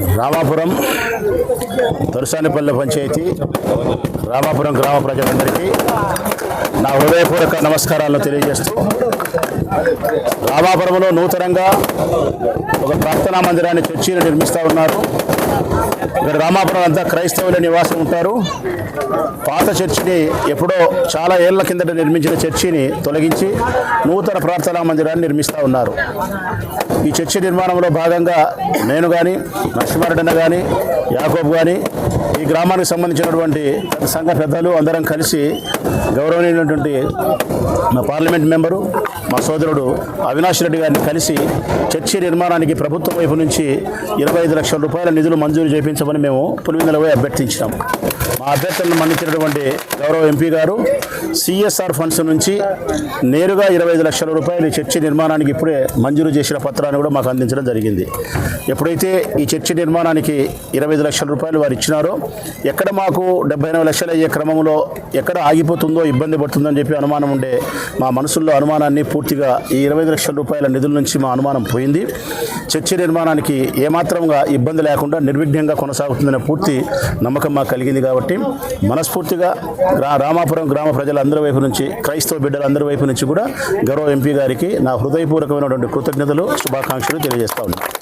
రామాపురం దొరసానిపల్లె పంచాయతీ రామాపురం గ్రామ ప్రజలందరికీ నా హృదయపూర్వక నమస్కారాలను తెలియజేస్తూ రామాపురంలో నూతనంగా ఒక ప్రార్థనా మందిరాన్ని చర్చిని నిర్మిస్తూ ఉన్నారు. ఇక్కడ రామాపురం అంతా క్రైస్తవుల నివాసం ఉంటారు. పాత చర్చిని ఎప్పుడో చాలా ఏళ్ళ కిందట నిర్మించిన చర్చిని తొలగించి నూతన ప్రార్థనా మందిరాన్ని నిర్మిస్తూ ఉన్నారు. ఈ చర్చి నిర్మాణంలో భాగంగా నేను కానీ నరసింహారెడ్డి కానీ యాకోబ్ కానీ ఈ గ్రామానికి సంబంధించినటువంటి సంఘ పెద్దలు అందరం కలిసి గౌరవనీయమైనటువంటి మా పార్లమెంట్ మెంబరు మా సోదరుడు అవినాష్ రెడ్డి గారిని కలిసి చర్చి నిర్మాణానికి ప్రభుత్వం వైపు నుంచి ఇరవై ఐదు లక్షల రూపాయల నిధులు మంజూరు చేయించమని మేము పులివెందుల అభ్యర్థించినాం. మా అభ్యర్థులను మన్నించినటువంటి గౌరవ ఎంపీ గారు సిఎస్ఆర్ ఫండ్స్ నుంచి నేరుగా ఇరవై ఐదు లక్షల రూపాయలు చర్చి నిర్మాణానికి ఇప్పుడే మంజూరు చేసిన పత్రాన్ని కూడా మాకు అందించడం జరిగింది. ఎప్పుడైతే ఈ చర్చి నిర్మాణానికి ఇరవై ఐదు లక్షల రూపాయలు వారు ఇచ్చినారో ఎక్కడ మాకు డెబ్బై ఎనభై లక్షలు అయ్యే క్రమంలో ఎక్కడ ఆగిపోతుందో ఇబ్బంది పడుతుందని చెప్పి అనుమానం ఉండే మా మనసుల్లో అనుమానాన్ని పూర్తిగా ఈ ఇరవై ఐదు లక్షల రూపాయల నిధుల నుంచి మా అనుమానం పోయింది. చర్చి నిర్మాణానికి ఏమాత్రంగా ఇబ్బంది లేకుండా నిర్విఘ్నంగా కొనసాగుతుందనే పూర్తి నమ్మకం మాకు కలిగింది కాబట్టి మనస్ఫూర్తిగా రా రామాపురం గ్రామ ప్రజలందరి వైపు నుంచి క్రైస్తవ బిడ్డలందరి వైపు నుంచి కూడా గౌరవ ఎంపీ గారికి నా హృదయపూర్వకమైనటువంటి కృతజ్ఞతలు శుభాకాంక్షలు తెలియజేస్తా ఉన్నాను.